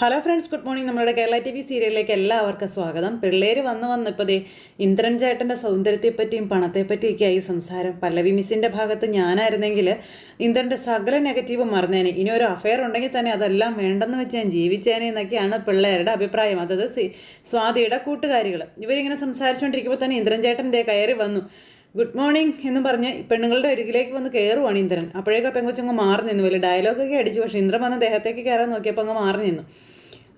Hello friends good morning നമ്മുടെ Kerala T V സീരിയലിലേക്ക് എല്ലാവർക്കും സ്വാഗതം. പിള്ളേർ വന്ന് വന്ന് ഇപ്പോൾ ദേ ഇന്ദ്രൻ ചേട്ടന്റെ സൗന്ദര്യത്തെപ്പറ്റിയും പണത്തെപ്പറ്റിയൊക്കെ ആയി സംസാരം. പല്ലവി മിസ്സിന്റെ ഭാഗത്ത് ഞാനായിരുന്നെങ്കിൽ ഇന്ദ്രന്റെ സകല നെഗറ്റീവ് മറന്നേനെ. ഇനി ഒരു അഫയർ ഉണ്ടെങ്കിൽ തന്നെ അതെല്ലാം വേണ്ടെന്ന് വെച്ച് ഞാൻ ജീവിച്ചേനെ എന്നൊക്കെയാണ് പിള്ളേരുടെ അഭിപ്രായം. അതായത് സ്വാതിയുടെ കൂട്ടുകാരികൾ ഇവരിങ്ങനെ സംസാരിച്ചുകൊണ്ടിരിക്കുമ്പോൾ തന്നെ ഇന്ദ്രൻ ചേട്ടൻ ദേ കയറി വന്നു. ഗുഡ് മോർണിംഗ് എന്ന് പറഞ്ഞ് പെണ്ണുങ്ങളുടെ അരികിലേക്ക് വന്ന് കയറുവാണ് ഇന്ദ്രൻ. അപ്പോഴേക്കും പെങ്കൊച്ചങ്ങ് മാറി നിന്നു. വലിയ ഡയലോഗൊക്കെ അടിച്ചു. പക്ഷേ ഇന്ദ്രൻ വന്ന് ദേഹത്തേക്ക് കയറാൻ നോക്കിയപ്പോൾ അങ്ങ് മാറി നിന്നു.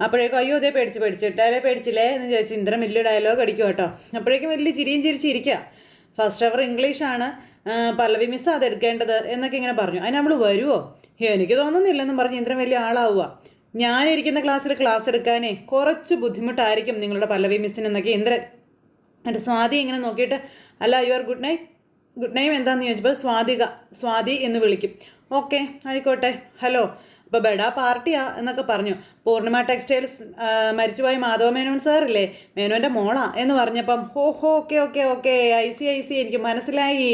അപ്പോഴേക്കും അയ്യോ അതേ പേടിച്ച് പേടിച്ചിട്ടാലേ പേടിച്ചില്ലേ എന്ന് ചോദിച്ചു ഇന്ദ്രൻ വലിയ ഡയലോഗ് അടിക്കും കേട്ടോ. അപ്പോഴേക്കും വലിയ ചിരിയും ചിരിച്ചിരിക്കുക ഫസ്റ്റ് അവർ ഇംഗ്ലീഷാണ് പല്ലവി മിസ് അത് എടുക്കേണ്ടത് എന്നൊക്കെ ഇങ്ങനെ പറഞ്ഞു. അതിന് നമ്മൾ വരുമോ എനിക്ക് തോന്നുന്നില്ലെന്നും പറഞ്ഞ് ഇന്ദ്രൻ വലിയ ആളാവുക ഞാനിരിക്കുന്ന ക്ലാസ്സിൽ ക്ലാസ് എടുക്കാനേ കുറച്ച് ബുദ്ധിമുട്ടായിരിക്കും നിങ്ങളുടെ പല്ലവി മിസ്സിനെന്നൊക്കെ ഇന്ദ്രൻ. എന്റെ സ്വാതി ഇങ്ങനെ നോക്കിയിട്ട് അല്ല your good night good name എന്താണെന്ന് ചോദിച്ചപ്പോൾ സ്വാതിക സ്വാതി എന്ന് വിളിക്കും. ഓക്കെ ആയിക്കോട്ടെ. ഹലോ അപ്പോൾ ബെഡാ പാർട്ടിയാ എന്നൊക്കെ പറഞ്ഞു. പൂർണിമ ടെക്സ്റ്റൈൽസ് മരിച്ചുപോയ മാധവ മേനോൻ സാറില്ലേ മേനോന്റെ മോളാ എന്ന് പറഞ്ഞപ്പം ഹോ ഹോ okay okay okay I see I see എനിക്ക് മനസ്സിലായി.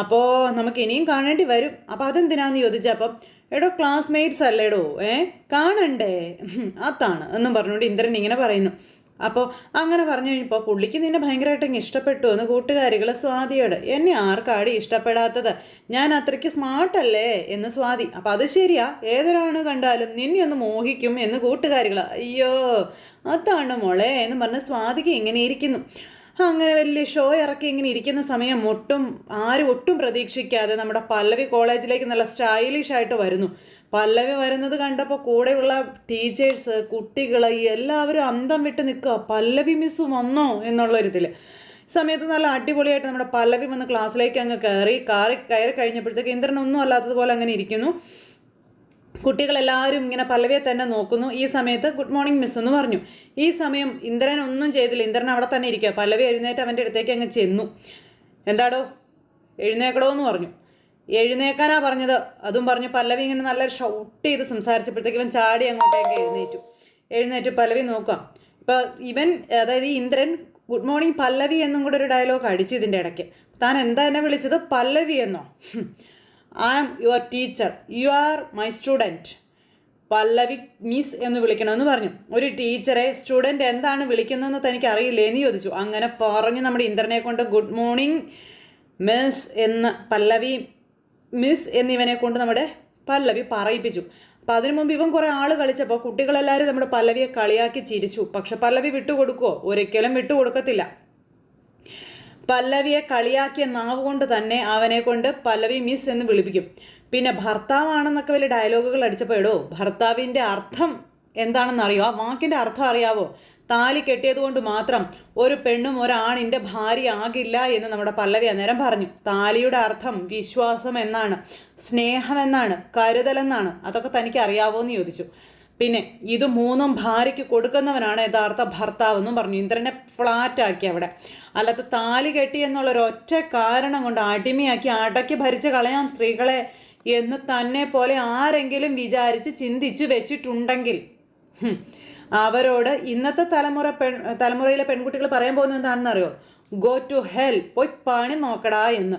അപ്പോൾ നമുക്ക് ഇനിയും കാണേണ്ടി വരും. അപ്പോൾ അതെന്തിനാന്ന് ചോദിച്ചപ്പം എടോ ക്ലാസ്മേറ്റ്സ് അല്ലേടോ? ഏ കാണണ്ടേ? അതാണ് എന്നും പറഞ്ഞുകൊണ്ട് ഇന്ദ്രൻ ഇങ്ങനെ പറയുന്നു. അപ്പോൾ അങ്ങനെ പറഞ്ഞു കഴിഞ്ഞപ്പോൾ പുള്ളിക്ക് നിന്നെ ഭയങ്കരമായിട്ട് അങ്ങ് ഇഷ്ടപ്പെട്ടു എന്ന് കൂട്ടുകാരികൾ സ്വാതിയോട് എന്നെ ആർക്കാടി ഇഷ്ടപ്പെടാത്തത്? ഞാൻ അത്രയ്ക്ക് സ്മാർട്ടല്ലേ എന്ന് സ്വാതി അപ്പോൾ അത് ശരിയാ ഏതൊരാണ് കണ്ടാലും നിന്നെ ഒന്ന് മോഹിക്കും എന്ന് കൂട്ടുകാരികൾ അയ്യോ അതാണ് മോളെ എന്ന് പറഞ്ഞ് സ്വാതിക്ക് ഇങ്ങനെ ഇരിക്കുന്നു. അങ്ങനെ വലിയ ഷോ ഇറക്കി ഇങ്ങനെ ഇരിക്കുന്ന സമയം ഒട്ടും ആരും ഒട്ടും പ്രതീക്ഷിക്കാതെ നമ്മുടെ പല്ലവി കോളേജിലേക്ക് നല്ല സ്റ്റൈലിഷ് ആയിട്ട് വരുന്നു. പല്ലവി വരുന്നത് കണ്ടപ്പോൾ കൂടെയുള്ള ടീച്ചേഴ്സ് കുട്ടികൾ എല്ലാവരും അന്തം വിട്ട് നിൽക്കുക പല്ലവി മിസ് വന്നോ എന്നുള്ള എന്നുള്ളൊരിതിൽ സമയത്ത് നല്ല അടിപൊളിയായിട്ട് നമ്മുടെ പല്ലവി വന്ന് ക്ലാസ്സിലേക്ക് അങ്ങ് കയറി കാറി കയറി കഴിഞ്ഞപ്പോഴത്തേക്ക് ഇന്ദ്രൻ ഒന്നും അല്ലാത്തതുപോലെ അങ്ങനെ ഇരിക്കുന്നു. കുട്ടികളെല്ലാവരും ഇങ്ങനെ പല്ലവിയെ തന്നെ നോക്കുന്നു. ഈ സമയത്ത് ഗുഡ് മോർണിംഗ് മിസ് എന്ന് പറഞ്ഞു. ഈ സമയം ഇന്ദ്രൻ ഒന്നും ചെയ്തില്ല. ഇന്ദ്രൻ അവിടെ തന്നെ ഇരിക്കുക പല്ലവി എഴുന്നേറ്റ് അവന്റെ അടുത്തേക്ക് അങ്ങ് ചെന്നു. എന്താടോ? എഴുന്നേക്കടോ എന്ന് പറഞ്ഞു. എഴുന്നേക്കാനാ പറഞ്ഞത്. അതും പറഞ്ഞു പല്ലവി ഇങ്ങനെ നല്ല ഷൗട്ട് ചെയ്ത് സംസാരിച്ചപ്പോഴത്തേക്ക് ഇവൻ ചാടി അങ്ങോട്ടേക്ക് എഴുന്നേറ്റു. എഴുന്നേറ്റ് പല്ലവി നോക്കാം. ഇപ്പൊ ഇവൻ അതായത് ഈ ഇന്ദ്രൻ ഗുഡ് മോർണിംഗ് പല്ലവി എന്നും കൂടെ ഒരു ഡയലോഗ് അടിച്ചു ഇതിന്റെ ഇടയ്ക്ക്. താൻ എന്താ എന്നെ വിളിച്ചത്? പല്ലവി എന്നോ? I am your teacher you are my student Pallavi miss എന്ന് വിളിക്കണമെന്ന് പറഞ്ഞു. ഒരു ടീച്ചറെ സ്റ്റുഡന്റ് എന്താണ് വിളിക്കുന്നതെന്ന് തനിക്ക് അറിയില്ലേ എന്ന് ചോദിച്ചു. അങ്ങനെ പറഞ്ഞ് നമ്മുടെ ഇന്ദ്രനെ കൊണ്ട് ഗുഡ് മോർണിംഗ് മിസ് എന്ന് പല്ലവി മിസ് എന്നിവനെ കൊണ്ട് നമ്മുടെ പല്ലവി പറയിപ്പിച്ചു. അപ്പോൾ അതിനു മുമ്പ് ഇവൻ കുറേ ആൾ കളിച്ചപ്പോൾ കുട്ടികളെല്ലാവരും നമ്മുടെ പല്ലവിയെ കളിയാക്കി ചിരിച്ചു. പക്ഷെ പല്ലവി വിട്ടുകൊടുക്കുമോ ഒരിക്കലും വിട്ടുകൊടുക്കത്തില്ല. പല്ലവിയെ കളിയാക്കിയ നാവ് കൊണ്ട് തന്നെ അവനെ കൊണ്ട് പല്ലവി മിസ് എന്ന് വിളിപ്പിക്കും. പിന്നെ ഭർത്താവാണെന്നൊക്കെ വലിയ ഡയലോഗുകൾ അടിച്ചപ്പോൾ എടോ ഭർത്താവിന്റെ അർത്ഥം എന്താണെന്ന് അറിയോ ആ വാക്കിന്റെ അർത്ഥം അറിയാവോ? താലി കെട്ടിയതുകൊണ്ട് മാത്രം ഒരു പെണ്ണും ഒരാണിന്റെ ഭാര്യ ആകില്ല എന്ന് നമ്മുടെ പല്ലവി അന്നേരം പറഞ്ഞു. താലിയുടെ അർത്ഥം വിശ്വാസം എന്നാണ് സ്നേഹമെന്നാണ് കരുതലെന്നാണ്. അതൊക്കെ തനിക്ക് അറിയാവോ എന്ന് ചോദിച്ചു. പിന്നെ ഇത് മൂന്നും ഭാര്യയ്ക്ക് കൊടുക്കുന്നവനാണ് യഥാർത്ഥ ഭർത്താവ് എന്നും പറഞ്ഞു. ഇന്ദ്രനെ ഫ്ലാറ്റ് ആക്കി അവിടെ. അല്ലാത്ത താലി കെട്ടി എന്നുള്ള ഒറ്റ കാരണം കൊണ്ട് അടിമയാക്കി അടക്കി ഭരിച്ച് കളയാം സ്ത്രീകളെ എന്ന് തന്നെ പോലെ ആരെങ്കിലും വിചാരിച്ച് ചിന്തിച്ചു വെച്ചിട്ടുണ്ടെങ്കിൽ അവരോട് ഇന്നത്തെ തലമുറ പെൺ തലമുറയിലെ പെൺകുട്ടികൾ പറയാൻ പോകുന്നത് എന്താണെന്ന് അറിയോ ഗോ ടു ഹെൽ പോയി പണി നോക്കടാ എന്ന്.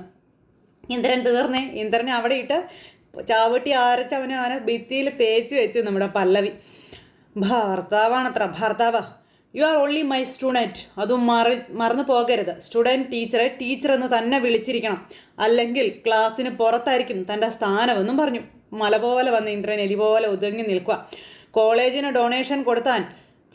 ഇന്ദ്രൻ തീർന്നേ. ഇന്ദ്രനെ അവിടെ ഇട്ട് ചാവട്ടി അരച്ച് അവനെ അവനെ ഭിത്തിയിൽ തേച്ച് വെച്ചു നമ്മുടെ പല്ലവി. ഭർത്താവാണത്ര ഭർത്താവ. You are only my student അതും മറി മറന്നു പോകരുത്. സ്റ്റുഡന്റ് ടീച്ചറെ ടീച്ചർ എന്ന് തന്നെ വിളിച്ചിരിക്കണം. അല്ലെങ്കിൽ ക്ലാസ്സിന് പുറത്തായിരിക്കും തന്റെ സ്ഥാനമെന്നും പറഞ്ഞു. മല പോലെ വന്ന് ഇന്ദ്രൻ എലി പോലെ ഒതുങ്ങി നിൽക്കുക കോളേജിന് ഡൊണേഷൻ കൊടുത്താൽ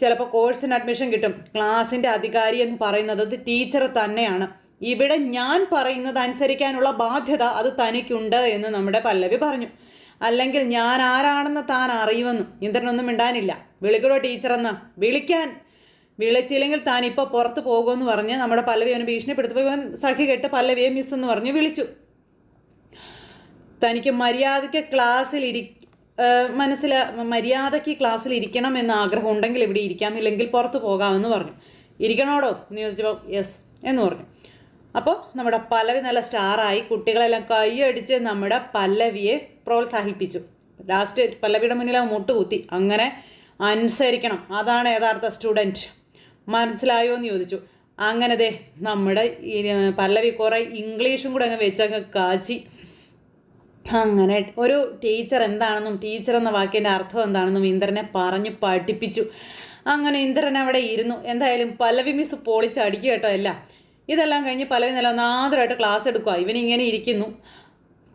ചിലപ്പോൾ കോഴ്സിന് അഡ്മിഷൻ കിട്ടും. ക്ലാസ്സിന്റെ അധികാരി എന്ന് പറയുന്നത് ടീച്ചർ തന്നെയാണ്. ഇവിടെ ഞാൻ പറയുന്നത് അനുസരിക്കാനുള്ള ബാധ്യത അത് തനിക്കുണ്ട് എന്ന് നമ്മുടെ പല്ലവി പറഞ്ഞു. അല്ലെങ്കിൽ ഞാൻ ആരാണെന്ന് താൻ അറിയുമെന്ന്. ഇന്ദ്രനൊന്നും മിണ്ടാനില്ല. വിളിക്കടോ ടീച്ചറെന്ന് വിളിക്കാൻ. വിളിച്ചില്ലെങ്കിൽ താൻ ഇപ്പോൾ പുറത്ത് പോകുമെന്ന് പറഞ്ഞ് നമ്മുടെ പല്ലവി അവനെ ഭീഷണിപ്പെടുത്തു. പോയി സഖി കെട്ട് പല്ലവിയെ മിസ് എന്ന് പറഞ്ഞ് വിളിച്ചു. തനിക്ക് മര്യാദയ്ക്ക് ക്ലാസ്സിൽ ഇരി മനസ്സിൽ മര്യാദയ്ക്ക് ക്ലാസ്സിൽ ഇരിക്കണം എന്ന ആഗ്രഹം ഉണ്ടെങ്കിൽ ഇവിടെ ഇരിക്കാം ഇല്ലെങ്കിൽ പുറത്ത് പോകാമെന്ന് പറഞ്ഞു. ഇരിക്കണോടോ? എന്ന് ചോദിച്ചപ്പോൾ യെസ് എന്ന് പറഞ്ഞു. അപ്പോൾ നമ്മുടെ പല്ലവി നല്ല സ്റ്റാറായി കുട്ടികളെല്ലാം കൈയടിച്ച് നമ്മുടെ പല്ലവിയെ പ്രോത്സാഹിപ്പിച്ചു. ലാസ്റ്റ് പല്ലവിയുടെ മുന്നിൽ മുട്ട് മുട്ടുകുത്തി അങ്ങനെ അനുസരിക്കണം. അതാണ് യഥാർത്ഥ സ്റ്റുഡന്റ് മനസ്സിലായോ എന്ന് ചോദിച്ചു. അങ്ങനെ ദേ നമ്മുടെ പല്ലവി കുറേ ഇംഗ്ലീഷും കൂടെ അങ്ങ് വെച്ചങ്ങ് കാച്ചി. അങ്ങനെ ഒരു ടീച്ചർ എന്താണെന്നും ടീച്ചർ എന്ന വാക്കിന്റെ അർത്ഥം എന്താണെന്നും ഇന്ദ്രനെ പറഞ്ഞ് പഠിപ്പിച്ചു. അങ്ങനെ ഇന്ദ്രൻ അവിടെ ഇരുന്നു. എന്തായാലും പല്ലവി മിസ് പൊളിച്ചടിക്കുക കേട്ടോ അല്ല ഇതെല്ലാം കഴിഞ്ഞ് പലവി നില ഒന്നാമതായിട്ട് ക്ലാസ് എടുക്കുക ഇവനിങ്ങനെ ഇരിക്കുന്നു.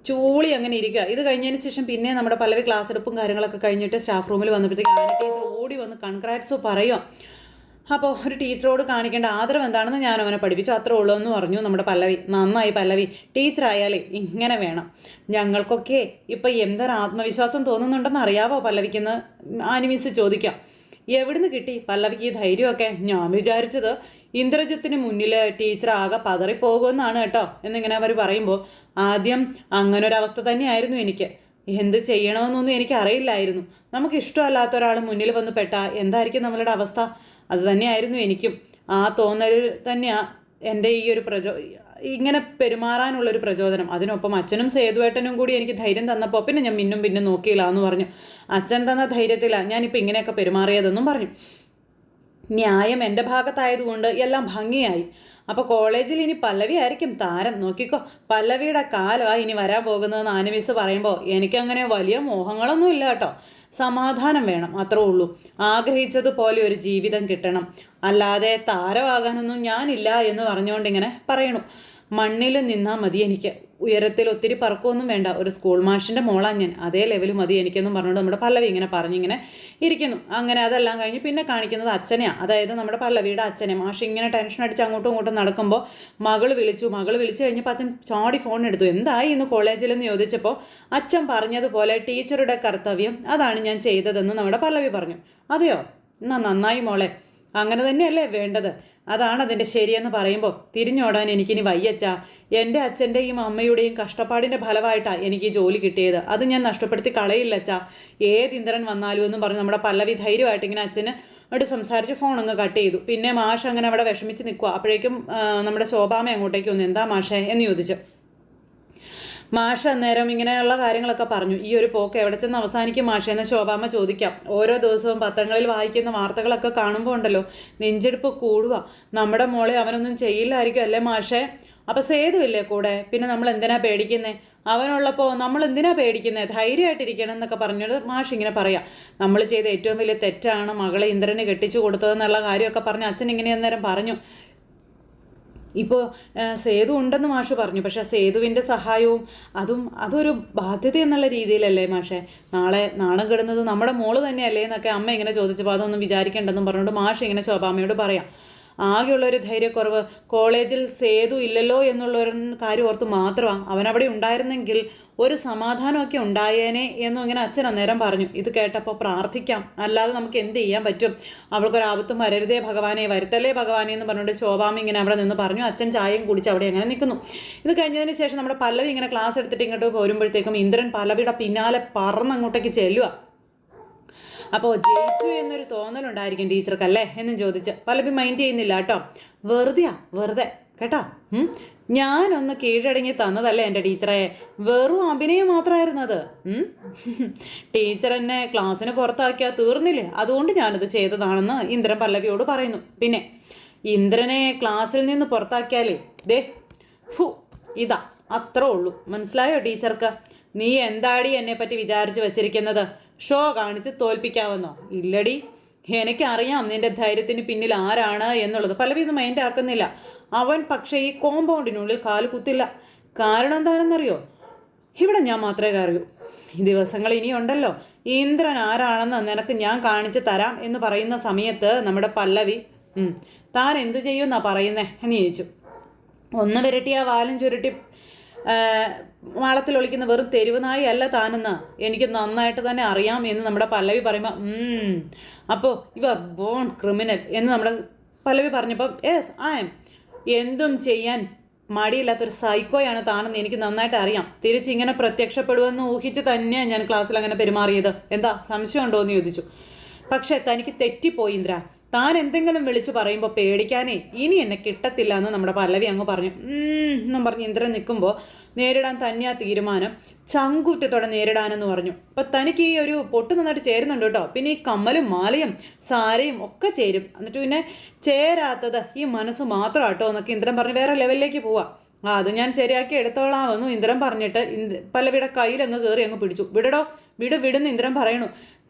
ചൂളി അങ്ങനെ ഇരിക്കുക ഇത് കഴിഞ്ഞതിന് ശേഷം പിന്നെ നമ്മുടെ പലവി ക്ലാസ് എടുപ്പും കാര്യങ്ങളൊക്കെ കഴിഞ്ഞിട്ട് സ്റ്റാഫ് റൂമിൽ വന്നപ്പോഴത്തേക്ക് ആന ടീച്ചർ ഓടി വന്ന് കൺഗ്രാറ്റ്സ് പറയുക അപ്പോൾ ഒരു ടീച്ചറോട് കാണിക്കേണ്ട ആദരവ് എന്താണെന്ന് ഞാൻ അവനെ പഠിപ്പിച്ചു. അത്രേ ഉള്ളൂ എന്ന് പറഞ്ഞു നമ്മുടെ പല്ലവി. നന്നായി പല്ലവി. ടീച്ചറായാലേ ഇങ്ങനെ വേണം. ഞങ്ങൾക്കൊക്കെ ഇപ്പം എന്തൊരു ആത്മവിശ്വാസം തോന്നുന്നുണ്ടെന്ന് അറിയാവോ പല്ലവിക്കെന്ന് ആനിമിസ് ചോദിക്കാം. എവിടുന്ന് കിട്ടി പല്ലവിക്ക് ഈ ധൈര്യമൊക്കെ? ഞാൻ വിചാരിച്ചത് ഇന്ദ്രജിത്തിന് മുന്നിൽ ടീച്ചർ ആകെ പതറിപ്പോകുമെന്നാണ് കേട്ടോ എന്നിങ്ങനെ അവർ പറയുമ്പോൾ ആദ്യം അങ്ങനെ ഒരു അവസ്ഥ തന്നെയായിരുന്നു എനിക്ക്. എന്ത് ചെയ്യണമെന്നൊന്നും എനിക്ക് അറിയില്ലായിരുന്നു നമുക്ക് ഇഷ്ടമല്ലാത്ത ഒരാൾ മുന്നിൽ വന്ന് പെട്ടാൽ എന്തായിരിക്കും നമ്മളുടെ അവസ്ഥ? അത് തന്നെയായിരുന്നു എനിക്കും. ആ തോന്നൽ തന്നെയാണ് എന്റെ ഈ ഒരു പ്രചോ ഇങ്ങനെ പെരുമാറാനുള്ളൊരു പ്രചോദനം. അതിനൊപ്പം അച്ഛനും സേതുവേട്ടനും കൂടി എനിക്ക് ധൈര്യം തന്നപ്പോൾ പിന്നെ ഞാൻ മിന്നും പിന്നെ നോക്കിയില്ല എന്ന് പറഞ്ഞു. അച്ഛൻ തന്ന ധൈര്യത്തിലാണ് ഞാനിപ്പോൾ ഇങ്ങനെയൊക്കെ പെരുമാറിയതെന്നും പറഞ്ഞു. ന്യായം എന്റെ ഭാഗത്തായതുകൊണ്ട് എല്ലാം ഭംഗിയായി. അപ്പോൾ കോളേജിൽ ഇനി പല്ലവി ആയിരിക്കും താരം. നോക്കിക്കോ പല്ലവിയുടെ കാലമാണ് ഇനി വരാൻ പോകുന്നതെന്ന് ആനവിസ് പറയുമ്പോൾ എനിക്കങ്ങനെ വലിയ മോഹങ്ങളൊന്നും ഇല്ല കേട്ടോ. സമാധാനം വേണം അത്രേ ഉള്ളൂ. ആഗ്രഹിച്ചതുപോലെ ഒരു ജീവിതം കിട്ടണം. അല്ലാതെ താരമാകാനൊന്നും ഞാനില്ല എന്ന് പറഞ്ഞുകൊണ്ട് ഇങ്ങനെ പറയണു. മണ്ണിൽ നിന്നാൽ മതി എനിക്ക്. ഉയരത്തിൽ ഒത്തിരി പറക്കൊന്നും വേണ്ട. ഒരു സ്കൂൾ മാഷിന്റെ മോളാണ് ഞാൻ. അതേ ലെവൽ മതി എനിക്കെന്നും പറഞ്ഞുകൊണ്ട് നമ്മുടെ പല്ലവി ഇങ്ങനെ പറഞ്ഞിങ്ങനെ ഇരിക്കുന്നു. അങ്ങനെ അതെല്ലാം കഴിഞ്ഞ് പിന്നെ കാണിക്കുന്നത് അച്ഛനെയാണ് അതായത് നമ്മുടെ പല്ലവിയുടെ അച്ഛനെ. മാഷ് ഇങ്ങനെ ടെൻഷൻ അടിച്ച് അങ്ങോട്ടും ഇങ്ങോട്ടും നടക്കുമ്പോൾ മകൾ വിളിച്ചു. മകൾ വിളിച്ചു കഴിഞ്ഞപ്പോൾ അച്ഛൻ ചാടി ഫോൺ എടുത്തു. എന്തായി ഇന്ന് കോളേജിലെന്ന് ചോദിച്ചപ്പോൾ അച്ഛൻ പറഞ്ഞതുപോലെ ടീച്ചറുടെ കർത്തവ്യം അതാണ് ഞാൻ ചെയ്തതെന്ന് നമ്മുടെ പല്ലവി പറഞ്ഞു. അതെയോ? എന്നാ നന്നായി മോളെ. അങ്ങനെ തന്നെയല്ലേ വേണ്ടത്? അതാണ് അതിന്റെ ശരിയെന്ന് പറയുമ്പോൾ തിരിഞ്ഞോടാൻ എനിക്കിനി വയ്യച്ച. എന്റെ അച്ഛന്റെയും അമ്മയുടെയും കഷ്ടപ്പാടിന്റെ ഫലമായിട്ടാണ് എനിക്ക് ഈ ജോലി കിട്ടിയത്. അത് ഞാൻ നഷ്ടപ്പെടുത്തി കളയില്ലച്ച. ഏത് ഇന്ദ്രൻ വന്നാലും എന്നും പറഞ്ഞ് നമ്മുടെ പല്ലവി ധൈര്യമായിട്ട് ഇങ്ങനെ അച്ഛന് അവിടെ സംസാരിച്ച് ഫോൺ അങ്ങ് കട്ട് ചെയ്തു. പിന്നെ മാഷ് അങ്ങനെ അവിടെ വിഷമിച്ച് നിൽക്കുക അപ്പോഴേക്കും നമ്മുടെ ശോഭാമ അങ്ങോട്ടേക്ക് വന്നു. എന്താ മാഷേ? എന്ന് ചോദിച്ചു. മാഷ അന്നേരം ഇങ്ങനെയുള്ള കാര്യങ്ങളൊക്കെ പറഞ്ഞു. ഈ ഒരു പോക്ക് എവിടെ ചെന്ന് അവസാനിക്കും മാഷ എന്ന് ശോഭാമ്മ ചോദിക്കാം. ഓരോ ദിവസവും പത്രങ്ങളിൽ വായിക്കുന്ന വാർത്തകളൊക്കെ കാണുമ്പോൾ ഉണ്ടല്ലോ നെഞ്ചെടുപ്പ് കൂടുക നമ്മുടെ മോളെ അവനൊന്നും ചെയ്യില്ലായിരിക്കും അല്ലേ മാഷേ? അപ്പോൾ സേതുവില്ലേ കൂടെ? പിന്നെ നമ്മൾ എന്തിനാ പേടിക്കുന്നേ? അവനുള്ളപ്പോൾ നമ്മൾ എന്തിനാ പേടിക്കുന്നത് ധൈര്യമായിട്ടിരിക്കണം എന്നൊക്കെ പറഞ്ഞത് മാഷ് ഇങ്ങനെ പറയാം. നമ്മൾ ചെയ്ത ഏറ്റവും വലിയ തെറ്റാണ് മകളെ ഇന്ദ്രനെ കെട്ടിച്ചു കൊടുത്തതെന്നുള്ള കാര്യമൊക്കെ പറഞ്ഞ് അച്ഛൻ ഇങ്ങനെ അന്നേരം പറഞ്ഞു. ഇപ്പോൾ സേതു ഉണ്ടെന്ന് മാഷ് പറഞ്ഞു. പക്ഷേ സേതുവിന്റെ സഹായവും അതും അതൊരു ബാധ്യത എന്നുള്ള രീതിയിലല്ലേ മാഷെ? നാളെ നാണം കെടുന്നത് നമ്മുടെ മോൾ തന്നെയല്ലേ എന്നൊക്കെ അമ്മ ഇങ്ങനെ ചോദിച്ചപ്പോൾ അതൊന്നും വിചാരിക്കേണ്ടെന്നും പറഞ്ഞുകൊണ്ട് മാഷ് ഇങ്ങനെ ശോഭാമ്മയോട് പറയാം. ആകെയുള്ളൊരു ധൈര്യക്കുറവ് കോളേജിൽ സേതു ഇല്ലല്ലോ എന്നുള്ളൊരു കാര്യം ഓർത്ത് മാത്രമാണ് അവനവിടെ ഉണ്ടായിരുന്നെങ്കിൽ ഒരു സമാധാനമൊക്കെ ഉണ്ടായേനെ എന്നും ഇങ്ങനെ അച്ഛൻ അന്നേരം പറഞ്ഞു. ഇത് കേട്ടപ്പോൾ പ്രാർത്ഥിക്കാം. അല്ലാതെ നമുക്ക് എന്ത് ചെയ്യാൻ പറ്റും? അവൾക്കൊരാപത്തും വരരുതേ ഭഗവാനെ വരുത്തല്ലേ ഭഗവാനെ എന്ന് പറഞ്ഞുകൊണ്ട് ശോഭാമി ഇങ്ങനെ അവിടെ നിന്ന് പറഞ്ഞു. അച്ഛൻ ചായയും കുടിച്ച് അവിടെ അങ്ങനെ നിൽക്കുന്നു. ഇത് കഴിഞ്ഞതിന് ശേഷം നമ്മുടെ പല്ലവി ഇങ്ങനെ ക്ലാസ് എടുത്തിട്ട് ഇങ്ങോട്ട് പോരുമ്പോഴത്തേക്കും ഇന്ദ്രൻ പല്ലവിയുടെ പിന്നാലെ പറന്ന് അങ്ങോട്ടേക്ക് ചെല്ലുക അപ്പോൾ ജയിച്ചു എന്നൊരു തോന്നലുണ്ടായിരിക്കും ടീച്ചർക്കല്ലേ? എന്നും ചോദിച്ച്. പലപ്പി മൈൻഡ് ചെയ്യുന്നില്ല കേട്ടോ. വെറുതെയാ വെറുതെ. കേട്ടോ? ഞാനൊന്ന് കീഴടങ്ങി തന്നതല്ലേ എന്റെ ടീച്ചറെ. വെറും അഭിനയം മാത്രമായിരുന്നത്. ടീച്ചർ എന്നെ ക്ലാസ്സിന് പുറത്താക്കിയാൽ തീർന്നില്ലേ? അതുകൊണ്ട് ഞാനത് ചെയ്തതാണെന്ന് ഇന്ദ്രൻ പല്ലവിയോട് പറയുന്നു. പിന്നെ ഇന്ദ്രനെ ക്ലാസ്സിൽ നിന്ന് പുറത്താക്കിയാലേ ദേ ഫു ഇതാ അത്രേ ഉള്ളൂ. മനസ്സിലായോ ടീച്ചർക്ക്? നീ എന്താടി എന്നെ പറ്റി വിചാരിച്ചു വെച്ചിരിക്കുന്നത്? ഷോ കാണിച്ച് തോൽപ്പിക്കാവുന്നോ? ഇല്ലടി. എനിക്കറിയാം നിന്റെ ധൈര്യത്തിന് പിന്നിൽ ആരാണ് എന്നുള്ളത്. പലവിധം മൈൻഡ് ആക്കുന്നില്ല. അവൻ പക്ഷേ ഈ കോമ്പൗണ്ടിനുള്ളിൽ കാൽ കുത്തില്ല. കാരണം എന്താണെന്നറിയോ? ഇവിടെ ഞാൻ മാത്രമേ അറിയൂ ദിവസങ്ങൾ ഇനിയുണ്ടല്ലോ. ഇന്ദ്രൻ ആരാണെന്ന് നിനക്ക് ഞാൻ കാണിച്ചു തരാം എന്ന് പറയുന്ന സമയത്ത് നമ്മുടെ പല്ലവി താൻ എന്തു ചെയ്യുമെന്നാ പറയുന്നേ? എന്ന് ചോദിച്ചു. ഒന്ന് വിരട്ടി ആ വാലും ചുരുട്ടി മാളത്തിൽ ഒളിക്കുന്ന വെറും തെരുവ് നായി അല്ല താനെന്ന് എനിക്ക് നന്നായിട്ട് തന്നെ അറിയാം എന്ന് നമ്മുടെ പല്ലവി പറയുമ്പോൾ അപ്പോൾ ഇവർ ബോൺ ക്രിമിനൽ എന്ന് നമ്മുടെ പല്ലവി പറഞ്ഞപ്പോൾ യെസ് ആ എന്തും ചെയ്യാൻ മടിയില്ലാത്തൊരു സൈക്കോയാണ് താനെന്ന് എനിക്ക് നന്നായിട്ട് അറിയാം. തിരിച്ചിങ്ങനെ പ്രത്യക്ഷപ്പെടുമെന്ന് ഊഹിച്ച് തന്നെയാണ് ഞാൻ ക്ലാസ്സിൽ അങ്ങനെ പെരുമാറിയത്. എന്താ സംശയമുണ്ടോ എന്ന് ചോദിച്ചു. പക്ഷേ തനിക്ക് തെറ്റിപ്പോയി ഇന്ദ്ര. താൻ എന്തെങ്കിലും വിളിച്ചു പറയുമ്പോൾ പേടിക്കാനേ ഇനി എന്നെ കിട്ടത്തില്ല എന്ന് നമ്മുടെ പല്ലവി അങ്ങ് പറഞ്ഞു. എന്നും പറഞ്ഞ് ഇന്ദ്രൻ നിൽക്കുമ്പോൾ നേരിടാൻ തന്നെയാ തീരുമാനം. ചങ്കൂറ്റത്തോടെ നേരിടാനെന്ന് പറഞ്ഞു. അപ്പം തനിക്ക് ഈ ഒരു പൊട്ട് നന്നായിട്ട് ചേരുന്നുണ്ട് കേട്ടോ. പിന്നെ ഈ കമ്മലും മാലയും സാരയും ഒക്കെ ചേരും. എന്നിട്ട് പിന്നെ ചേരാത്തത് ഈ മനസ്സ് മാത്രം കേട്ടോ എന്നൊക്കെ ഇന്ദ്രൻ പറഞ്ഞ്. വേറെ ലെവലിലേക്ക് പോവാം. ആ അത് ഞാൻ ശരിയാക്കി എടുത്തോളാമെന്നു ഇന്ദ്രൻ പറഞ്ഞിട്ട് പല്ലവിയുടെ കയ്യിൽ അങ്ങ് കയറി അങ്ങ് പിടിച്ചു. വിടടോ വിട് വിടുന്ന് ഇന്ദ്രൻ പറയണു.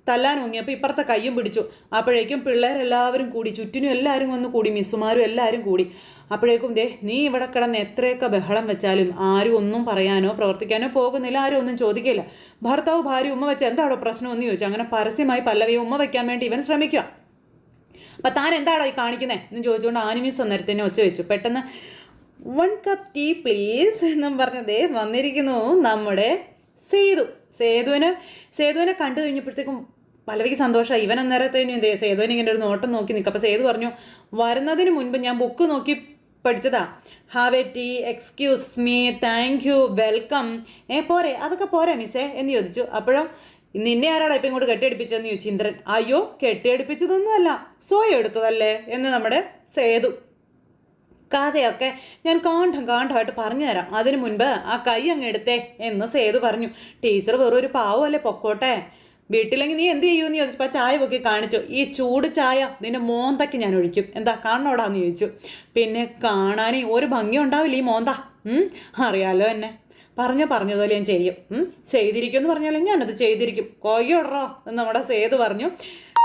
തല്ലാൻ ഓങ്ങിയപ്പോൾ ഇപ്പുറത്തെ കയ്യും പിടിച്ചു. അപ്പോഴേക്കും പിള്ളേരെല്ലാവരും കൂടി ചുറ്റിനും എല്ലാവരും വന്ന് കൂടി മിസ്സുമാരും എല്ലാവരും കൂടി. അപ്പോഴേക്കും ദേ നീ ഇവിടെ കിടന്ന് എത്രയൊക്കെ ബഹളം വെച്ചാലും ആരും ഒന്നും പറയാനോ പ്രവർത്തിക്കാനോ പോകുന്നില്ല ആരും ഒന്നും ചോദിക്കില്ല ഭർത്താവ് ഭാര്യ ഉമ്മ വെച്ച് എന്താണോ പ്രശ്നമെന്ന് ചോദിച്ചു. അങ്ങനെ പരസ്യമായി പല്ലവിയെ ഉമ്മ വെക്കാൻ വേണ്ടി ഇവൻ ശ്രമിക്കുക. അപ്പം താൻ എന്താണോ ഈ കാണിക്കുന്നത് എന്ന് ചോദിച്ചുകൊണ്ട് ആനിമിസ് അന്നേരത്തിന് ഒച്ച വെച്ചു. പെട്ടെന്ന് വൺ കപ്പ് ടീ പ്ലീസ് എന്നും പറഞ്ഞതേ വന്നിരിക്കുന്നു നമ്മുടെ സേതു. സേതുവിന് സേതുവിനെ കണ്ടു കഴിഞ്ഞപ്പോഴത്തേക്കും പലവിക്ക് സന്തോഷമായി ഇവൻ അന്നേരത്തേനും എന്ത് സേതുവൻ ഇങ്ങനെ ഒരു നോട്ടം നോക്കി നിൽക്കും അപ്പോൾ സേതു പറഞ്ഞു വരുന്നതിന് മുൻപ് ഞാൻ ബുക്ക് നോക്കി പഠിച്ചതാ. Have a tea excuse me thank you welcome ഏ പോരെ അതൊക്കെ പോരെ മിസ്സേ എന്ന് ചോദിച്ചു. അപ്പോഴും നിന്നെ ആരാടാ ഇപ്പം ഇങ്ങോട്ട് കെട്ടിയടിപ്പിച്ചതെന്ന് ചോദിച്ചു ഇന്ദ്രൻ. അയ്യോ കെട്ടിയടിപ്പിച്ചതൊന്നുമല്ല സോയ എടുത്തതല്ലേ? എന്ന് നമ്മുടെ സേതു കഥയൊക്കെ ഞാൻ കാണ്ഠം കാണ്ഠമായിട്ട് പറഞ്ഞു തരാം. അതിനു മുൻപ് ആ കൈ അങ്ങ് എടുത്തേ എന്ന് സേതു പറഞ്ഞു. ടീച്ചർ വെറും ഒരു പാവമല്ലേ പൊക്കോട്ടെ? വീട്ടിലെങ്കിൽ നീ എന്ത് ചെയ്യുമെന്ന് ചോദിച്ചപ്പോൾ ചായ പൊക്കി കാണിച്ചു. ഈ ചൂട് ചായ നിന്നെ മോന്തക്ക് ഞാൻ ഒഴിക്കും. എന്താ കാണണോടാന്ന് ചോദിച്ചു. പിന്നെ കാണാനേ ഒരു ഭംഗി ഉണ്ടാവില്ല ഈ മോന്ത. അറിയാലോ എന്നെ. പറഞ്ഞു പറഞ്ഞതുപോലെ ഞാൻ ചെയ്യും. ചെയ്തിരിക്കും എന്ന് പറഞ്ഞാലും ഞാനത് ചെയ്തിരിക്കും. കൊയ്യോടറോ എന്ന് നമ്മുടെ സേതു പറഞ്ഞു.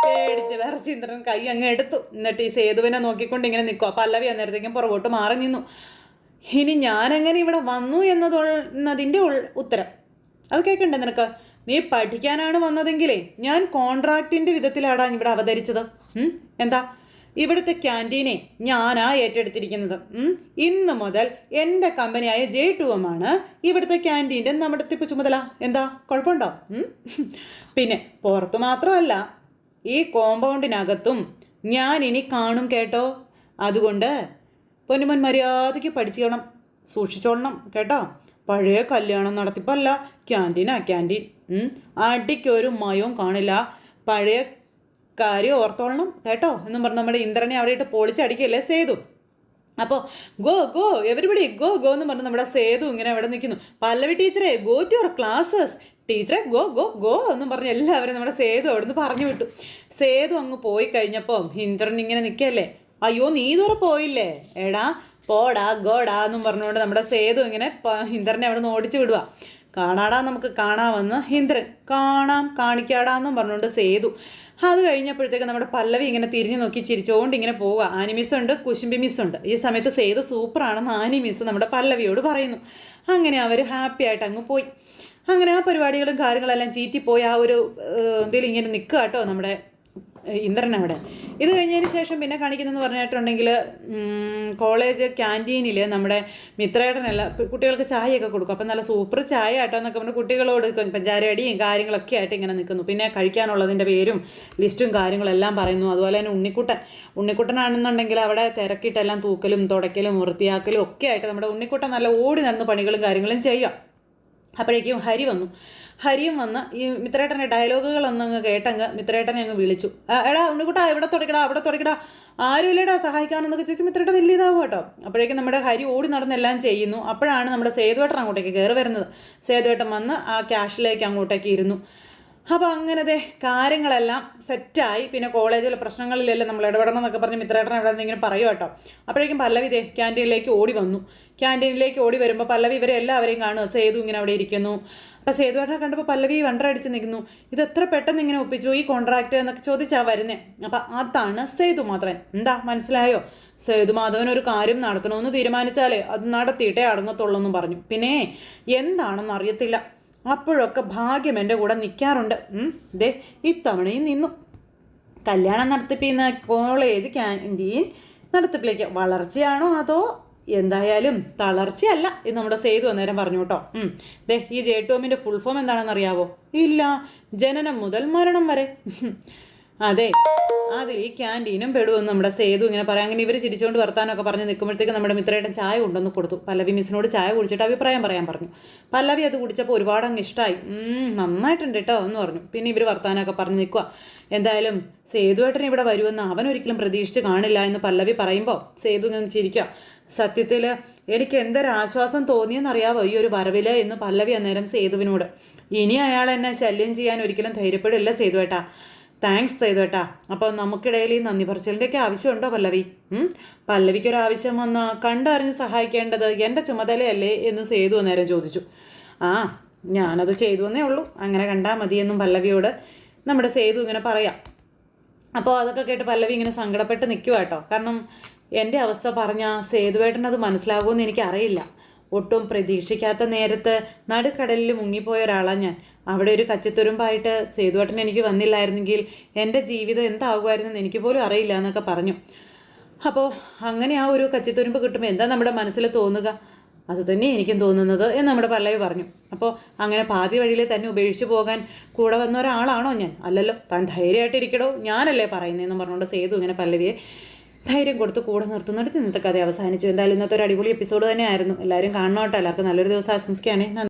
പേടിച്ച് വേറെ കൈ അങ്ങ് എടുത്തു. എന്നിട്ട് ഈ സേതുവിനെ നോക്കിക്കൊണ്ട് ഇങ്ങനെ നിൽക്കുക പല്ലവി അന്നേരത്തേക്കും പുറകോട്ട് മാറി നിന്നു. ഇനി ഞാനെങ്ങനെ ഇവിടെ വന്നു എന്നതിന്റെ ഉത്തരം. അത് കേൾക്കണ്ടേ നിനക്ക്? നീ പഠിക്കാനാണ് വന്നതെങ്കിലേ ഞാൻ കോൺട്രാക്റ്റിന്റെ വിധത്തിലാടാ ഇവിടെ അവതരിച്ചത്? എന്താ? ഇവിടുത്തെ ക്യാന്റീനെ ഞാനാ ഏറ്റെടുത്തിരിക്കുന്നത്? ഇന്ന് മുതൽ എന്റെ കമ്പനിയായ ജെ ടു എം ആണ് ഇവിടുത്തെ ക്യാന്റീന്റെ നമ്മുടെ തിപ്പ് ചുമതല. എന്താ? കുഴപ്പമുണ്ടോ? പിന്നെ പുറത്ത് മാത്രമല്ല ഈ കോമ്പൗണ്ടിനകത്തും ഞാൻ ഇനി കാണും കേട്ടോ. അതുകൊണ്ട് പൊന്നുമൻ മര്യാദയ്ക്ക് പഠിച്ചോണം സൂക്ഷിച്ചോളണം കേട്ടോ. പഴയ കല്യാണം നടത്തിപ്പല്ല. ക്യാന്റീനാ ക്യാന്റീൻ അടിക്ക് അടിക്കൊരു മയവും കാണില്ല. പഴയ കാര്യം ഓർത്തോളണം കേട്ടോ. എന്നും പറഞ്ഞ് നമ്മുടെ ഇന്ദ്രനെ അവിടെ ഇട്ട് പൊളിച്ചടിക്കല്ലേ സേതു. അപ്പോൾ go go everybody go go എന്ന് പറഞ്ഞ് നമ്മുടെ സേതു ഇങ്ങനെ അവിടെ നിൽക്കുന്നു. പല്ലവി ടീച്ചറെ ഗോ ടു യുവർ ക്ലാസ്സസ് ടീച്ചറെ ഗോ ഗോ ഗോ എന്ന് പറഞ്ഞ് എല്ലാവരും നമ്മുടെ സേതു അവിടുന്ന് പറഞ്ഞു വിട്ടു. സേതു അങ്ങ് പോയി കഴിഞ്ഞപ്പോൾ ഇന്ദ്രൻ ഇങ്ങനെ നിൽക്കല്ലേ അയ്യോ നീ ഇതുവരെ പോയില്ലേ? എടാ പോടാ ഗോടാ എന്നും പറഞ്ഞുകൊണ്ട് നമ്മുടെ സേതു ഇങ്ങനെ ഇന്ദ്രനെ അവിടെ നിന്ന് ഓടിച്ചു വിടുക കാണാടാ നമുക്ക് കാണാമെന്ന് ഇന്ദ്രൻ. കാണാം കാണിക്കാടാ എന്നും പറഞ്ഞുകൊണ്ട് സേതു. അത് കഴിഞ്ഞപ്പോഴത്തേക്ക് നമ്മുടെ പല്ലവി ഇങ്ങനെ തിരിഞ്ഞു നോക്കി ചിരിച്ചുകൊണ്ട് ഇങ്ങനെ പോവുക ആനിമിസ് ഉണ്ട് കുശുംബി മിസ് ഉണ്ട്. ഈ സമയത്ത് സേതു സൂപ്പറാണെന്ന് ആനിമിസ് നമ്മുടെ പല്ലവിയോട് പറയുന്നു. അങ്ങനെ അവർ ഹാപ്പി ആയിട്ട് അങ്ങ് പോയി. അങ്ങനെ ആ പരിപാടികളും കാര്യങ്ങളെല്ലാം ചീറ്റിപ്പോയി. ആ ഒരു എന്തെങ്കിലും ഇങ്ങനെ നിൽക്കുക കേട്ടോ നമ്മുടെ ഇന്ദ്രൻ അവിടെ ഇത് കഴിഞ്ഞതിന് ശേഷം പിന്നെ കാണിക്കുന്നതെന്ന് പറഞ്ഞിട്ടുണ്ടെങ്കിൽ കോളേജ് ക്യാന്റീനിൽ നമ്മുടെ മിത്രേടനല്ല കുട്ടികൾക്ക് ചായയൊക്കെ കൊടുക്കും. അപ്പം നല്ല സൂപ്പർ ചായ ആട്ടോ എന്നൊക്കെ പറഞ്ഞ് കുട്ടികളോട് പഞ്ചാരടിയും കാര്യങ്ങളൊക്കെ ആയിട്ട് ഇങ്ങനെ നിൽക്കുന്നു. പിന്നെ കഴിക്കാനുള്ളതിന്റെ പേരും ലിസ്റ്റും കാര്യങ്ങളെല്ലാം പറയുന്നു. അതുപോലെ തന്നെ ഉണ്ണിക്കുട്ടൻ. ഉണ്ണിക്കുട്ടനാണെന്നുണ്ടെങ്കിൽ അവിടെ തിരക്കിയിട്ടെല്ലാം തൂക്കലും തുടയ്ക്കലും വൃത്തിയാക്കലും ഒക്കെ ആയിട്ട് നമ്മുടെ ഉണ്ണിക്കുട്ടൻ നല്ല ഓടി നടന്ന് പണികളും കാര്യങ്ങളും ചെയ്യാം അപ്പോഴേക്കും ഹരി വന്നു. ഹരിയും വന്ന് ഈ മിത്രേട്ടന്റെ ഡയലോഗുകളൊന്നങ്ങ് കേട്ടങ്ങ് മിത്രേട്ടനെ അങ്ങ് വിളിച്ചു. എടാ ഉണ്ണിക്കുട്ടാ ഇവിടെ തുടക്കടാ അവിടെ തുടക്കടാ ആരും ഇല്ലടാ സഹായിക്കാനെന്നൊക്കെ ചോദിച്ചു മിത്രേട്ടൻ വലിയ ഇതാവും കേട്ടോ അപ്പോഴേക്കും നമ്മുടെ ഹരി ഓടി നടന്നെല്ലാം ചെയ്യുന്നു. അപ്പോഴാണ് നമ്മുടെ സേതുവേട്ടൻ അങ്ങോട്ടേക്ക് കയറി വരുന്നത്. സേതുവേട്ടൻ വന്ന് ആ ക്യാഷിലേക്ക് അങ്ങോട്ടേക്ക് ഇരുന്നു. അപ്പോൾ അങ്ങനത്തെ കാര്യങ്ങളെല്ലാം സെറ്റായി പിന്നെ കോളേജിലെ പ്രശ്നങ്ങളിലെല്ലാം നമ്മൾ ഇടപെടണം എന്നൊക്കെ പറഞ്ഞ് മിത്രേട്ടൻ അവിടെ ഇങ്ങനെ പറയും കേട്ടോ അപ്പോഴേക്കും പല്ലവി ദേ ക്യാന്റീനിലേക്ക് ഓടി വന്നു. ക്യാന്റീനിലേക്ക് ഓടി വരുമ്പോൾ പല്ലവി ഇവരെല്ലാവരെയും കാണുക സേതു ഇങ്ങനെ അവിടെ ഇരിക്കുന്നു. അപ്പോൾ സേതുവേട്ടനെ കണ്ടപ്പോൾ പല്ലവി വണ്ടറടിച്ച് നിൽക്കുന്നു. ഇത് എത്ര പെട്ടെന്ന് ഇങ്ങനെ ഒപ്പിച്ചു? ഈ കോൺട്രാക്റ്റ് എന്നൊക്കെ ചോദിച്ചാൽ വരുന്നേ. അപ്പം അതാണ് സേതു മാധവൻ എന്താ? മനസ്സിലായോ? സേതു മാധവൻ ഒരു കാര്യം നടത്തണമെന്ന് തീരുമാനിച്ചാലേ അത് നടത്തിയിട്ടേ അടങ്ങത്തുള്ളൂ എന്നും പറഞ്ഞു. പിന്നെ എന്താണെന്ന് അറിയത്തില്ല. അപ്പോഴൊക്കെ ഭാഗ്യം എന്റെ കൂടെ നിൽക്കാറുണ്ട്. ദേ ഇത്തവണയും നിന്നു. കല്യാണം നടത്തിപ്പിക്കുന്ന കോളേജ് ക്യാന്റീൻ നടത്തിപ്പിലേക്ക്. വളർച്ചയാണോ അതോ എന്തായാലും തളർച്ചയല്ല ഇത് നമ്മുടെ സേതു അന്നേരം പറഞ്ഞു കേട്ടോ. ദേ ഈ ജേട്ടോമിന്റെ ഫുൾ ഫോം എന്താണെന്ന് അറിയാവോ ഇല്ല. ജനനം മുതൽ മരണം വരെ. അതെ. അതിൽ ഈ ക്യാന്റീനും പെടുമെന്ന് നമ്മുടെ സേതു ഇങ്ങനെ പറയാം. അങ്ങനെ ഇവർ ചിരിച്ചുകൊണ്ട് വർത്താനൊക്കെ പറഞ്ഞ് നിൽക്കുമ്പോഴത്തേക്ക് നമ്മുടെ മിത്രയുടെ ചായ ഉണ്ടെന്ന് കൊടുത്തു. പല്ലവി മിസ്സിനോട് ചായ കുടിച്ചിട്ട് അഭിപ്രായം പറയാൻ പറഞ്ഞു. പല്ലവി അത് കുടിച്ചപ്പോൾ ഒരുപാട് അങ്ങ് ഇഷ്ടമായി "ഉം, നന്നായിട്ടുണ്ട് കേട്ടോ എന്ന് പറഞ്ഞു. പിന്നെ ഇവർ വർത്താനമൊക്കെ പറഞ്ഞ് നിൽക്കുക എന്തായാലും സേതുവേട്ടൻ ഇവിടെ വരുമെന്ന് അവൻ ഒരിക്കലും പ്രതീക്ഷിച്ച് കാണില്ല എന്ന് പല്ലവി പറയുമ്പോൾ സേതു ഇങ്ങനെ ചിരിക്കുക സത്യത്തിൽ എനിക്ക് എന്തൊരാശ്വാസം തോന്നിയെന്നറിയാവോ ഈ ഒരു വരവിൽ എന്ന് പല്ലവി അന്നേരം സേതുവിനോട്. ഇനി അയാൾ എന്നെ ശല്യം ചെയ്യാൻ ഒരിക്കലും ധൈര്യപ്പെടില്ല സേതുവേട്ടാ താങ്ക്സ് സേതു ഏട്ടാ. അപ്പോൾ നമുക്കിടയിൽ ഈ നന്ദി പറച്ചിലിന്റെയൊക്കെ ആവശ്യമുണ്ടോ പല്ലവി? പല്ലവിക്കൊരു ആവശ്യം വന്ന കണ്ടറിഞ്ഞ് സഹായിക്കേണ്ടത് എന്റെ ചുമതലയല്ലേ എന്ന് സേതു അന്നേരം ചോദിച്ചു. ആ ഞാനത് ചെയ്തു എന്നേ ഉള്ളൂ. അങ്ങനെ കണ്ടാൽ മതിയെന്നും പല്ലവിയോട് നമ്മുടെ സേതു ഇങ്ങനെ പറയാം. അപ്പോൾ അതൊക്കെ കേട്ട് പല്ലവി ഇങ്ങനെ സങ്കടപ്പെട്ട് നിൽക്കുക കേട്ടോ കാരണം എന്റെ അവസ്ഥ പറഞ്ഞാൽ സേതുവേട്ടനത് മനസ്സിലാകുമെന്ന് എനിക്കറിയില്ല. ഒട്ടും പ്രതീക്ഷിക്കാത്ത നേരത്ത് നടുക്കടലിൽ മുങ്ങിപ്പോയ ഒരാളാണ് ഞാൻ. അവിടെ ഒരു കച്ചിത്തുരുമ്പായിട്ട് സേതുവേട്ടൻ എനിക്ക് വന്നില്ലായിരുന്നെങ്കിൽ എന്റെ ജീവിതം എന്താകുമായിരുന്നെന്ന് എനിക്ക് പോലും അറിയില്ല എന്നൊക്കെ പറഞ്ഞു. അപ്പോൾ അങ്ങനെ ആ ഒരു കച്ചിത്തുരുമ്പ് കിട്ടുമ്പോൾ എന്താ നമ്മുടെ മനസ്സിൽ തോന്നുക? അത് തന്നെ എനിക്കും തോന്നുന്നത് എന്ന് നമ്മുടെ പല്ലവി പറഞ്ഞു. അപ്പോൾ അങ്ങനെ പാതി വഴിയിൽ തന്നെ ഉപേക്ഷിച്ച് പോകാൻ കൂടെ വന്ന ഒരാളാണോ ഞാൻ? അല്ലല്ലോ താൻ ധൈര്യമായിട്ടിരിക്കടോ? ഞാനല്ലേ പറയുന്നതെന്ന് പറഞ്ഞുകൊണ്ട് സേതു ഇങ്ങനെ പല്ലവിയെ ധൈര്യം കൊടുത്ത് കൂടെ നിർത്തുന്നിടത്ത് ഇന്നത്തെ കഥ അവസാനിച്ചു. എന്തായാലും ഇന്നത്തെ ഒരു അടിപൊളി എപ്പിസോഡ് തന്നെയായിരുന്നു. എല്ലാവരും കാണണോട്ടെ. എല്ലാവർക്കും നല്ലൊരു ദിവസം ആശംസിക്കുകയാണ്.